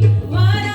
Para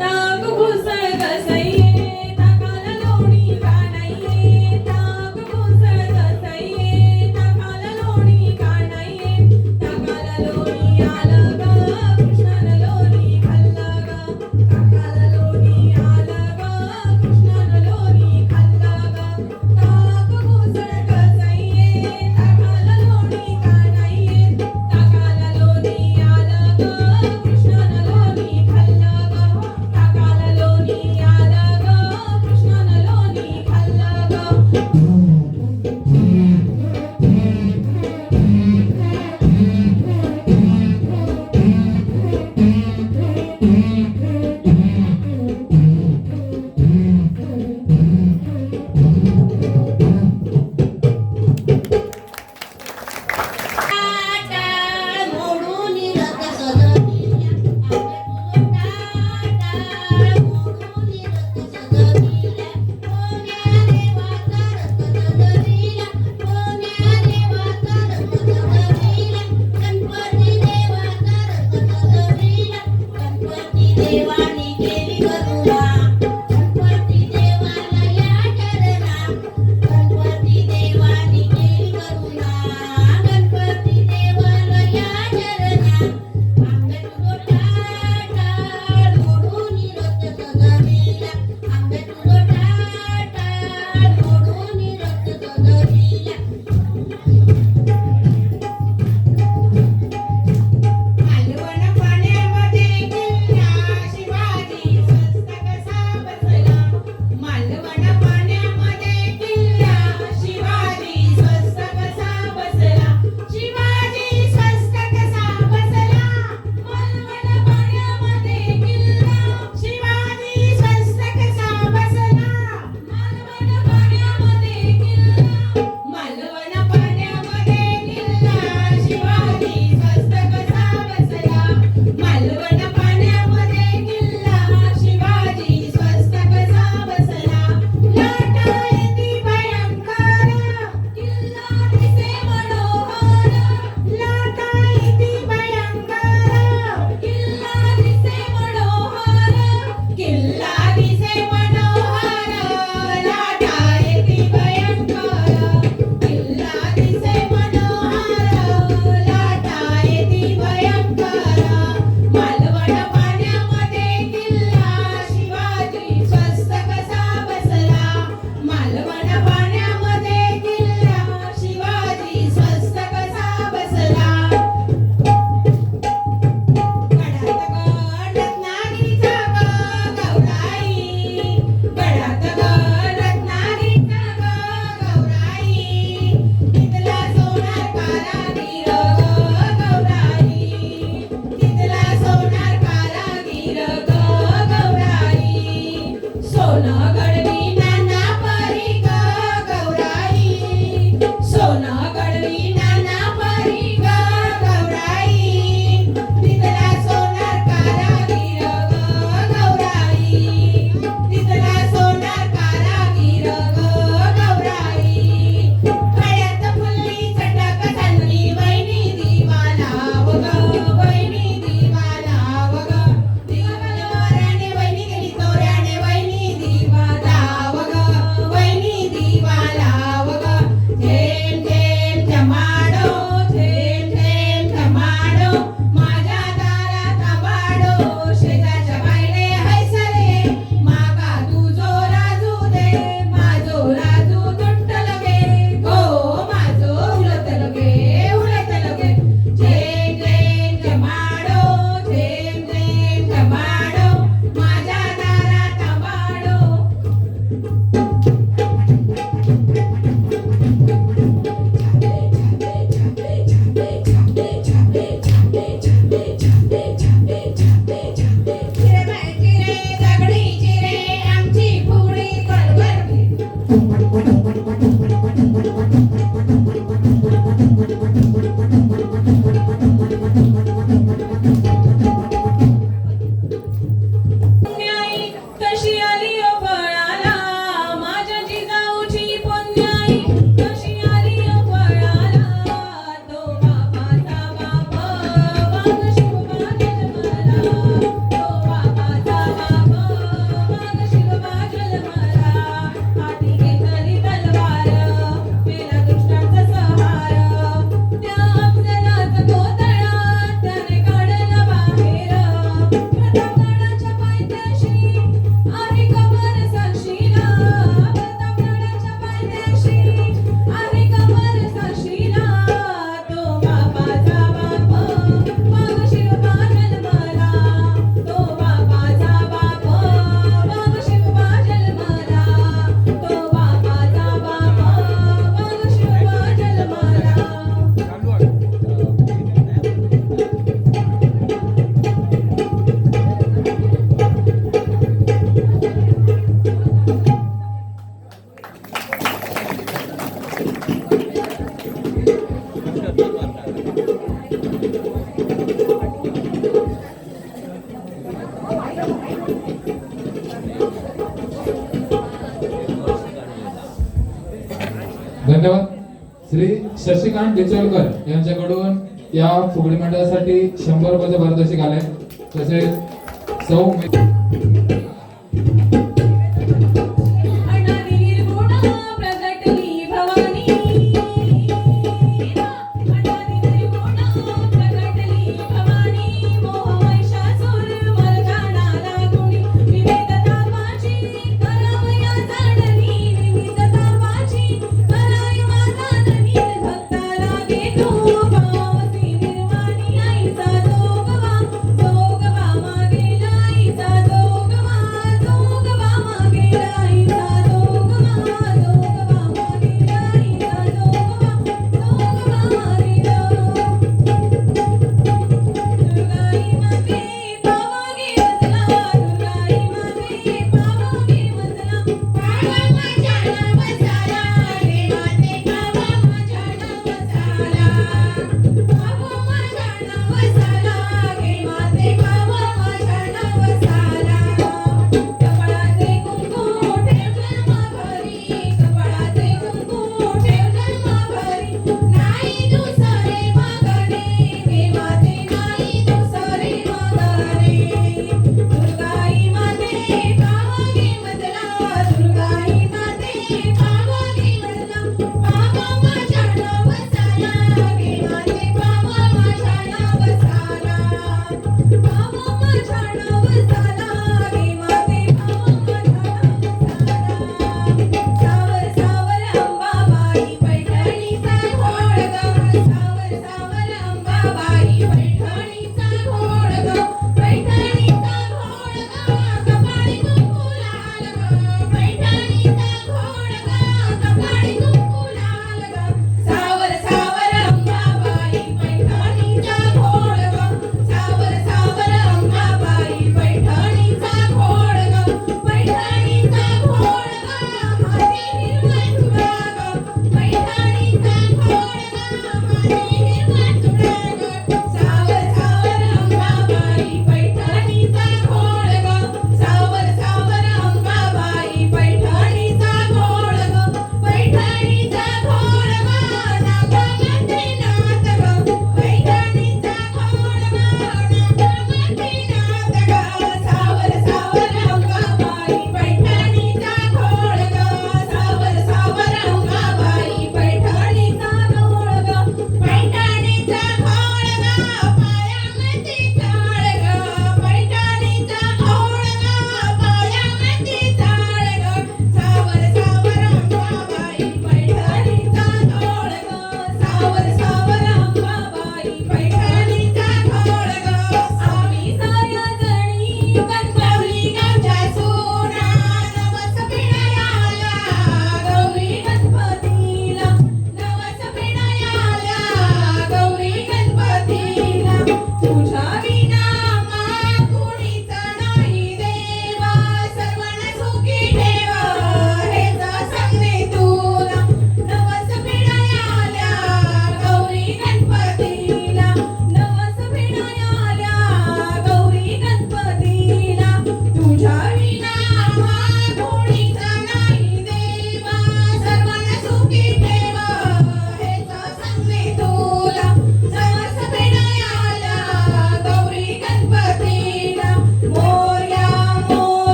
তা शशिकांत डिचोलकर यांच्याकडून या फुगडी मंडळासाठी शंभर रुपयाचे पारितोषिक आले तसेच सौ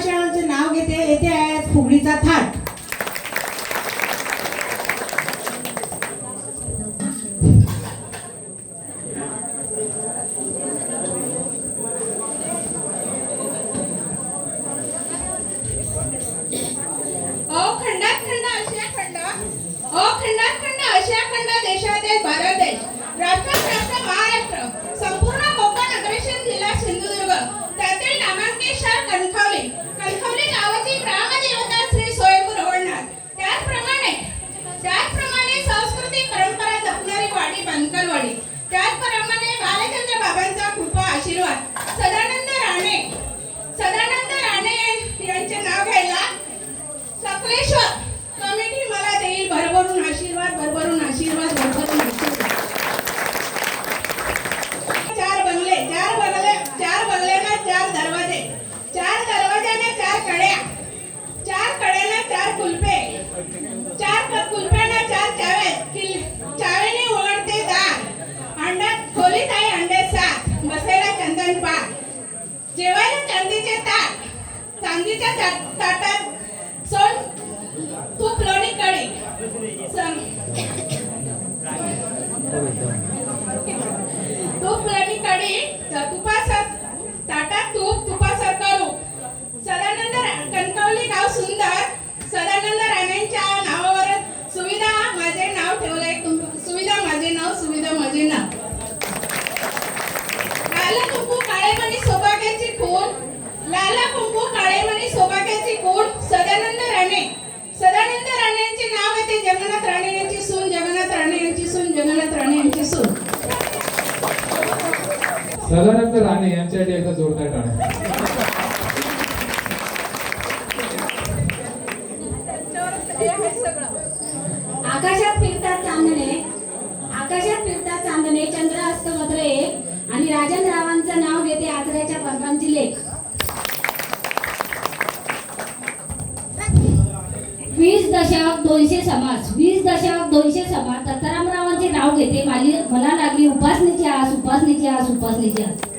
चॅनलचे नाव घेते येथे आहे फुगडीचा थाट. सिद्धार्थ राणे यांच्यासाठी एकदा जोरदार टाळा. आकाशात फिरतात चांदणे. आकाशात फिरतात चांदणे. चंद्र अस्त आणि राजन रावांचं नाव पर्वांची लेख. वीस दशक दोनशे समास. वीस दशक दोनशे समास. दत्तारामरावांचे नाव घेते. माझी मला लागली उपासनेची आस उपासनेची आस उपासनेची आस.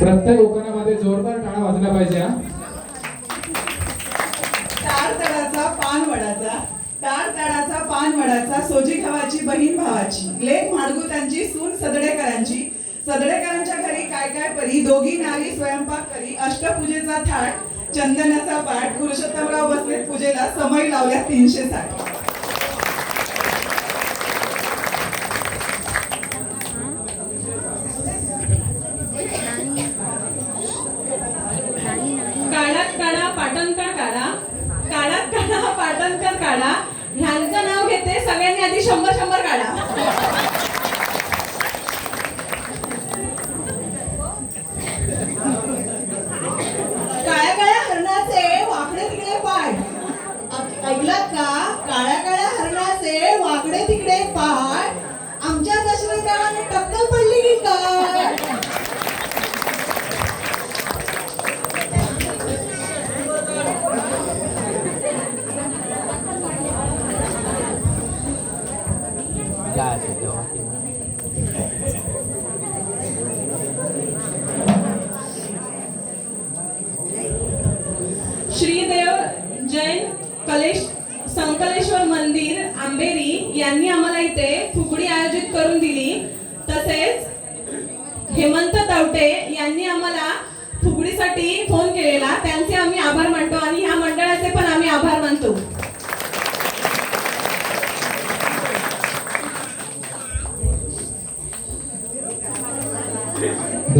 प्रत्येक उकानामध्ये जोरदार टाळा वाजला पाहिजे तार तळाचा पान वडाचा. तार तळाचा पान वडाचा सोजी खावाची बहीण भावाची. लेख माडगुतांची सून सदडेकरांची. सदडेकरांच्या घरी काय काय परी दोघी नारी स्वयंपाक करी अष्टपूजेचा थाट चंदनाचा पाठ पुरुषोत्तमराव बसलेत पूजेला समय लावल्या तीनशे साठ.